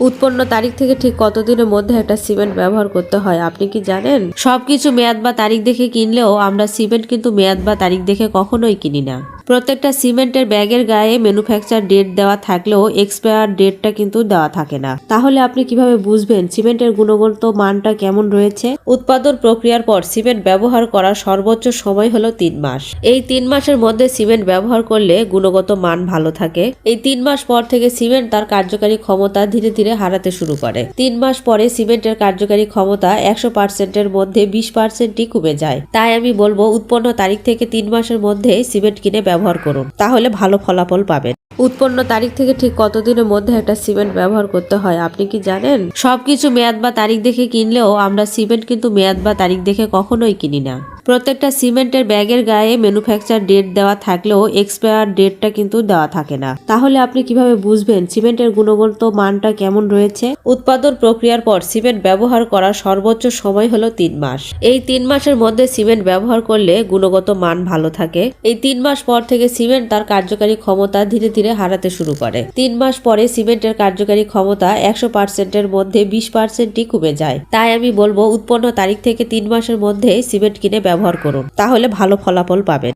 উৎপন্ন তারিখ থেকে ঠিক কতদিনের মধ্যে একটা সিমেন্ট ব্যবহার করতে হয়, আপনি কি জানেন? সবকিছু মেয়াদ বা তারিখ দেখে কিনলেও আমরা সিমেন্ট কিন্তু মেয়াদ বা তারিখ দেখে কখনোই কিনি না। প্রত্যেকটা সিমেন্টের ব্যাগের গায়ে ম্যানুফ্যাকচার ডেট দেওয়া থাকলেও এক্সপায়ার ডেটটা কিন্তু দেওয়া থাকে না। তাহলে আপনি কীভাবে বুঝবেন সিমেন্টের গুণগত মানটা কেমন রয়েছে? উৎপাদন প্রক্রিয়ার পর সিমেন্ট ব্যবহার করার সর্বোচ্চ সময় হলো তিন মাস। এই তিন মাসের মধ্যে সিমেন্ট ব্যবহার করলে গুণগত মান ভালো থাকে। এই তিন মাস পর থেকে সিমেন্ট তার কার্যকারী ক্ষমতা ধীরে ধীরে হারাতে শুরু করে। তিন মাস পরে সিমেন্টের কার্যকারী ক্ষমতা একশো পার্সেন্টের মধ্যে বিশ পার্সেন্টই কমে যায়। তাই আমি বলব, উৎপন্ন তারিখ থেকে তিন মাসের মধ্যে সিমেন্ট কিনে ব্যবহার করুন, তাহলে ভালো ফলাফল পাবেন। উৎপন্ন তারিখ থেকে ঠিক কতদিনের মধ্যে একটা সিমেন্ট ব্যবহার করতে হয়, আপনি কি জানেন? সবকিছু মেয়াদ বা তারিখ দেখে কিনলেও আমরা সিমেন্ট কিন্তু মেয়াদ বা তারিখ দেখে কখনোই কিনি না। প্রত্যেকটা সিমেন্টের ব্যাগের গায়ে ম্যানুফ্যাকচার ডেট দেওয়া থাকলেও এক্সপায়ার ডেটটা কিন্তু দেওয়া থাকে না। তাহলে আপনি কীভাবে বুঝবেন সিমেন্টের গুণগত মানটা কেমন রয়েছে? উৎপাদন প্রক্রিয়ার পর সিমেন্ট ব্যবহার করার সর্বোচ্চ সময় হলো তিন মাস। এই তিন মাসের মধ্যে সিমেন্ট ব্যবহার করলে গুণগত মান ভালো থাকে। এই তিন মাস পর থেকে সিমেন্ট তার কার্যকারী ক্ষমতা ধীরে ধীরে হারাতে শুরু করে। তিন মাস পরে সিমেন্টের কার্যকারী ক্ষমতা একশো পার্সেন্টের মধ্যে বিশ পার্সেন্টই কমে যায়। তাই আমি বলব, উৎপন্ন তারিখ থেকে তিন মাসের মধ্যে সিমেন্ট কিনে ব্যবহার করুন তাহলে ভালো ফলাফল পাবেন।